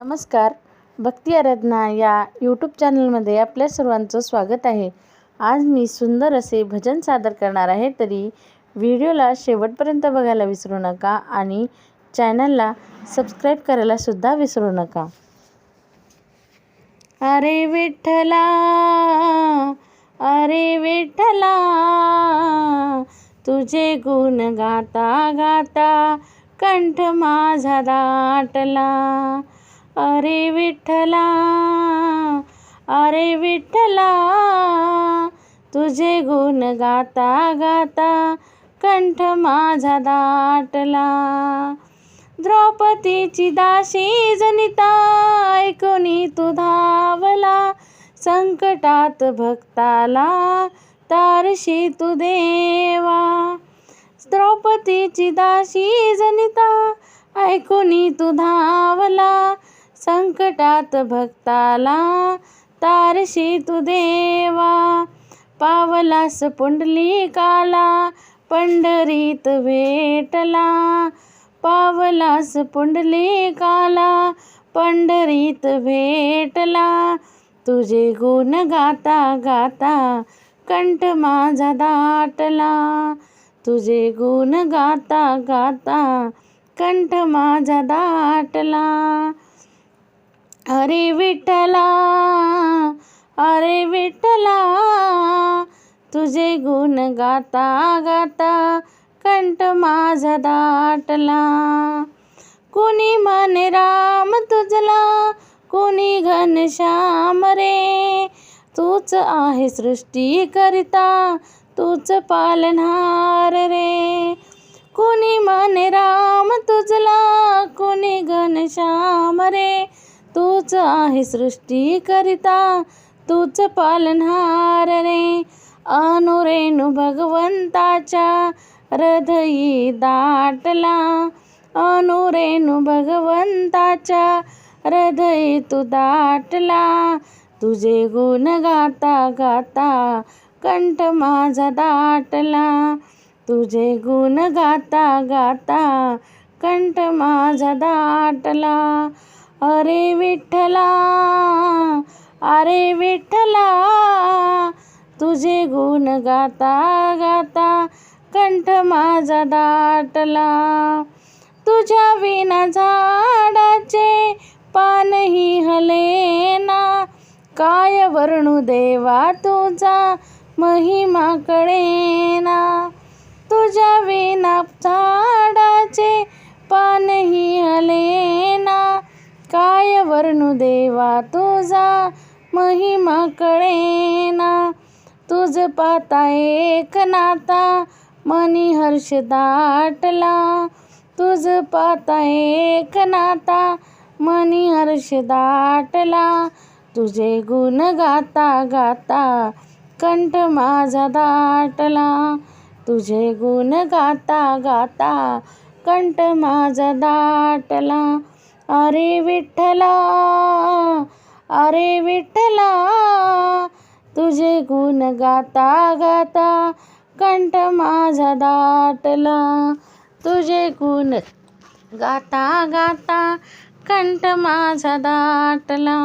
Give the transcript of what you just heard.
नमस्कार. भक्ती आराधना या यूट्यूब चॅनलमध्ये आपल्या सर्वांचं स्वागत आहे. आज मी सुंदर असे भजन सादर करणार आहे तरी व्हिडिओला शेवटपर्यंत बघायला विसरू नका आणि चॅनलला सबस्क्राईब करायला सुद्धा विसरू नका. अरे विठ्ठला अरे विठ्ठला तुझे गुण गाता गाता कंठ माझा दाटला. अरे विठ्ठला अरे विठ्ठला तुझे गुण गाता गाता कंठ माझा दाटला. द्रौपदीची दाशी जनिता ऐकुनी तू धावला संकटात भक्ताला तारशी तू देवा. द्रौपदीची दाशी जनिता ऐकुनी तू धावला संकटात भक्ताला तारशी तू देवा. पावलास पुंडलिकाला पंढरीत भेटला. पावलास पुंडलिकाला पंढरीत भेटला. तुझे गुण गाता गाता कंठ माझा दाटला. तुझे गुण गाता गाता कंठ माझा दाटला. अरे विठ्ठला अरे विठला तुझे गुण गाता गाता कंठ माझा दाटला. कोणी मन राम तुझला कोणी घनश्याम रे. तूच आहे सृष्टी करिता तूच पालनहार रे. कोणी मन राम तुझला कोणी घनश्याम तूच आहे सृष्टी करिता तूच पालनहार रे. अनुरेणू भगवंताच्या हृदयी दाटला. अनुरेणू भगवंताच्या हृदयी तू दाटला. तुझे गुण गाता गाता कंठ माझा दाटला. तुझे गुण गाता गाता कंठ माझा दाटला. अरे विठ्ठला अरे विठ्ठला तुझे गुण गाता गाता कंठ माझा दाटला. तुझ्या विना झाडाचे पानही हलेना. काय वर्णू देवा तुझा महिमा कळेना. तुझ्या विना झाडाचे पानही हलेना. वर्णू देवा तुझा महिमा कळेना. तुझ पाता एक नाता मनी हर्ष दाटला. तुझ पाता एक नाता मनी हर्ष दाटला. तुझे गुण गाता गाता कंठ माझा दाटला. तुझे गुण गाता गाता कंठ माझा दाटला. अरे विठ्ठला अरे विठ्ठला तुझे गुण गाता गाता कंठ माझा दाटला. तुझे गुण गाता गाता कंठ माझा दाटला.